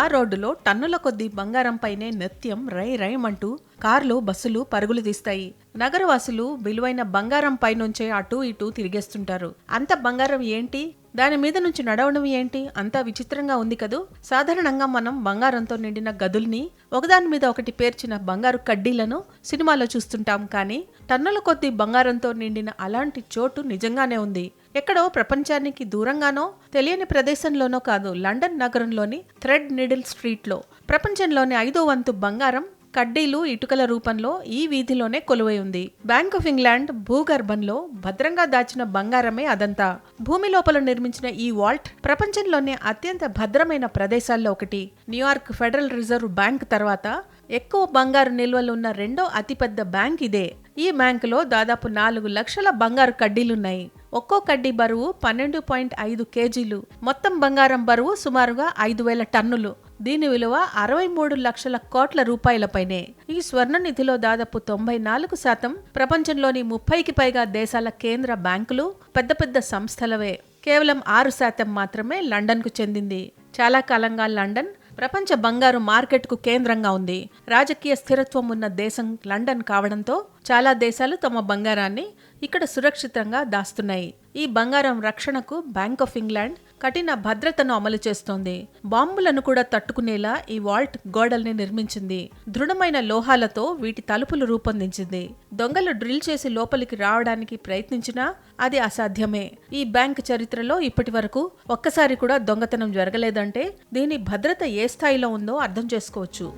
ఆ రోడ్డులో టన్నుల కొద్దీ బంగారంపైనే నిత్యం రై రైమంటూ కార్లు బస్సులు పరుగులు తీస్తాయి. నగరవాసులు విలువైన బంగారం పైనుంచే అటూ ఇటూ తిరిగేస్తుంటారు. అంత బంగారం ఏంటి? దాని మీద నుంచి నడవడం ఏంటి? అంతా విచిత్రంగా ఉంది కదూ? సాధారణంగా మనం బంగారంతో నిండిన గదుల్ని ఒకదాని మీద ఒకటి పేర్చిన బంగారు కడ్డీలను సినిమాలో చూస్తుంటాం కానీ టన్నుల కొద్దీ బంగారంతో నిండిన అలాంటి చోటు నిజంగానే ఉంది. ఎక్కడో ప్రపంచానికి దూరంగానో తెలియని ప్రదేశంలోనో కాదు లండన్ నగరంలోని థ్రెడ్ నిడిల్ స్ట్రీట్లో ప్రపంచంలోని ఐదో వంతు బంగారం కడ్డీలు ఇటుకల రూపంలో ఈ వీధిలోనే కొలువై ఉంది. బ్యాంక్ ఆఫ్ ఇంగ్లాండ్ భూగర్భంలో భద్రంగా దాచిన బంగారమే అదంతా. భూమి లోపల నిర్మించిన ఈ వాల్ట్ ప్రపంచంలోనే అత్యంత భద్రమైన ప్రదేశాల్లో ఒకటి. న్యూయార్క్ ఫెడరల్ రిజర్వ్ బ్యాంక్ తర్వాత ఎక్కువ బంగారు నిల్వలు ఉన్న రెండో అతిపెద్ద బ్యాంక్ ఇదే. ఈ బ్యాంకులో దాదాపు నాలుగు లక్షల బంగారు కడ్డీలున్నాయి. ఒక్కో కడ్డీ బరువు పన్నెండు పాయింట్ ఐదు కేజీలు. మొత్తం బంగారం బరువు సుమారుగా ఐదు వేల టన్నులు. దీని విలువ అరవై మూడు లక్షల కోట్ల రూపాయలపైనే ఈ స్వర్ణ నిధిలో దాదాపు తొంభై నాలుగు శాతం ప్రపంచంలోని ముప్పైకి పైగా దేశాల కేంద్ర బ్యాంకులు పెద్ద పెద్ద సంస్థలవే. కేవలం ఆరు శాతం మాత్రమే లండన్కు చెందింది. చాలా కాలంగా లండన్ ప్రపంచ బంగారు మార్కెట్కు కేంద్రంగా ఉంది. రాజకీయ స్థిరత్వం ఉన్న దేశం లండన్ కావడంతో చాలా దేశాలు తమ బంగారాన్ని ఇక్కడ సురక్షితంగా దాస్తున్నాయి. ఈ బంగారం రక్షణకు బ్యాంక్ ఆఫ్ ఇంగ్లాండ్ కఠిన భద్రతను అమలు చేస్తోంది. బాంబులను కూడా తట్టుకునేలా ఈ వాల్ట్ గోడల్ని నిర్మించింది. దృఢమైన లోహాలతో వీటి తలుపులు రూపొందించింది. దొంగలు డ్రిల్ చేసి లోపలికి రావడానికి ప్రయత్నించినా అది అసాధ్యమే. ఈ బ్యాంక్ చరిత్రలో ఇప్పటి వరకు ఒక్కసారి కూడా దొంగతనం జరగలేదంటే దీని భద్రత ఏ స్థాయిలో ఉందో అర్థం చేసుకోవచ్చు.